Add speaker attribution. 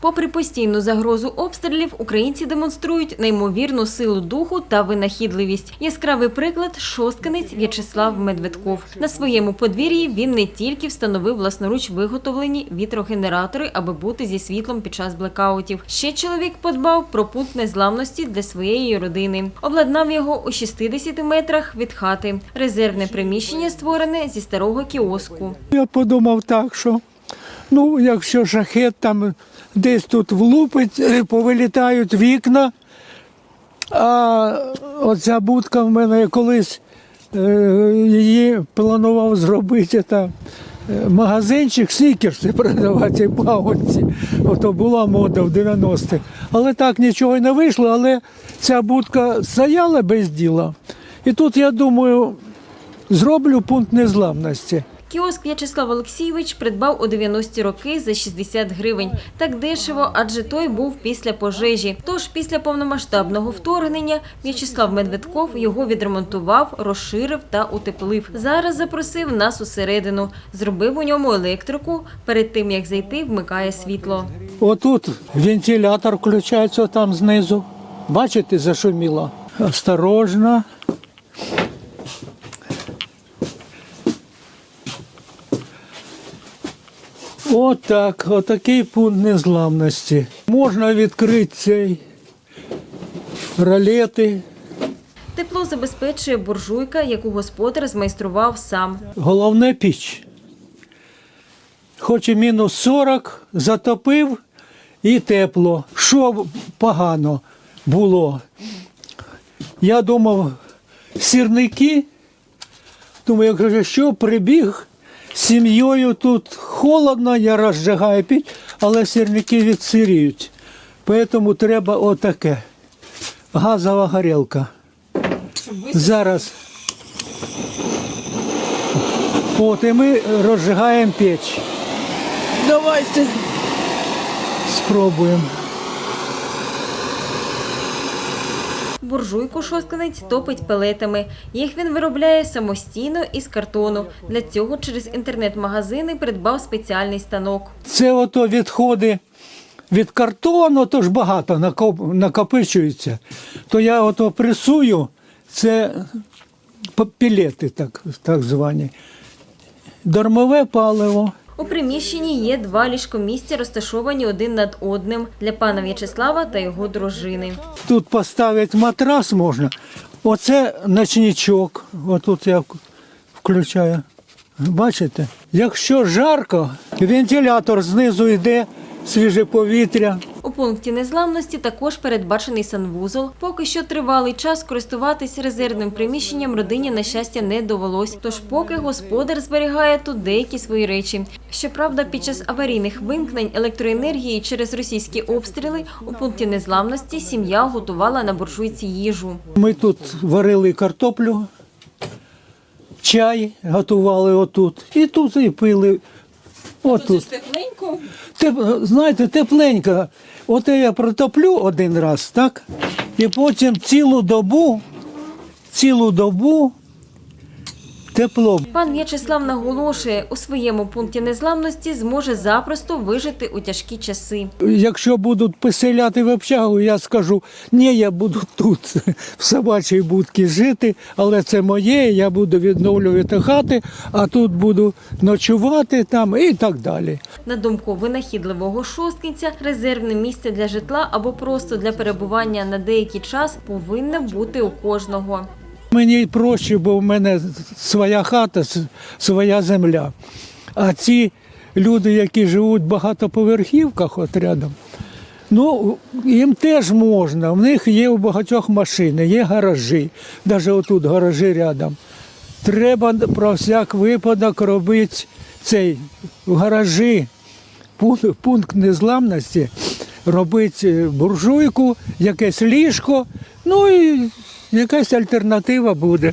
Speaker 1: Попри постійну загрозу обстрілів, українці демонструють неймовірну силу духу та винахідливість. Яскравий приклад шосткинець В'ячеслав Медведков. На своєму подвір'ї він не тільки встановив власноруч виготовлені вітрогенератори, аби бути зі світлом під час блекаутів. Ще чоловік подбав про пункт незламності для своєї родини. Обладнав його у 60 метрах від хати. Резервне приміщення створене зі старого кіоску.
Speaker 2: Я подумав так, що ну, якщо шахет там десь тут влупить, е, повилітають вікна, а оця будка в мене колись е, її планував зробити там. е, Магазинчик снікерси продавати пагонці. Ото була мода в 90-х. Але так нічого й не вийшло, але ця будка стояла без діла. І тут я думаю, зроблю пункт незламності.
Speaker 1: Кіоск В'ячеслав Олексійович придбав у 90-ті роки за 60 гривень. Так дешево, адже той був після пожежі. Тож після повномасштабного вторгнення В'ячеслав Медведков його відремонтував, розширив та утеплив. Зараз запросив нас усередину, зробив у ньому електрику. Перед тим як зайти, вмикає світло.
Speaker 2: Отут вентилятор включається там знизу. Бачите, зашуміло. Осторожно. Отак, отакий пункт незламності. Можна відкрити цей ролети.
Speaker 1: Тепло забезпечує буржуйка, яку господар змайстрував сам.
Speaker 2: Головне піч. Хоч і мінус 40, затопив і тепло. Що погано було? Я думав, сірники. Думаю, я кажу, що прибіг сім'єю тут холодно, я розжигаю піч, але сірники відсиріють. Тому треба отаке. Газова горілка. Зараз. От, і ми розжигаємо піч. Давайте спробуємо.
Speaker 1: Буржуйку шосткинець топить пелетами. Їх він виробляє самостійно із картону. Для цього через інтернет-магазини придбав спеціальний станок.
Speaker 2: Це ото відходи від картону, то ж багато накопичується. То я ото пресую, це пілети, так, так звані. Дармове паливо.
Speaker 1: У приміщенні є два ліжкомісця, розташовані один над одним для пана В'ячеслава та його дружини.
Speaker 2: Тут поставити матрас можна. Оце ночничок. Отут я включаю. Бачите? Якщо жарко, вентилятор знизу йде, свіже повітря.
Speaker 1: Пункті незламності також передбачений санвузол. Поки що тривалий час користуватись резервним приміщенням родині на щастя не довелось. Тож поки господар зберігає тут деякі свої речі. Щоправда, під час аварійних вимкнень електроенергії через російські обстріли у пункті незламності сім'я готувала на буржуйці їжу.
Speaker 2: Ми тут варили картоплю, чай готували отут. І тут і пили. Отут.
Speaker 1: Тепленько.
Speaker 2: Теп, знаєте, тепленько. От я протоплю один раз, так? І потім цілу добу, цілу добу тепло.
Speaker 1: Пан В'ячеслав наголошує, у своєму пункті незламності зможе запросто вижити у тяжкі часи.
Speaker 2: Якщо будуть поселяти в общагу, я скажу, ні, я буду тут, в собачій будці жити, але це моє, я буду відновлювати хати, а тут буду ночувати там і так далі.
Speaker 1: На думку винахідливого шосткинця, резервне місце для житла або просто для перебування на деякий час повинне бути у кожного.
Speaker 2: Мені проще, бо в мене своя хата, своя земля. А ці люди, які живуть в багатоповерхівках от рядом, ну, їм теж можна. В них є у багатьох машини, є гаражі, навіть отут гаражі рядом. Треба про всяк випадок робити цей в гаражі пункт, незламності, робити буржуйку, якесь ліжко, ну і якась альтернатива буде.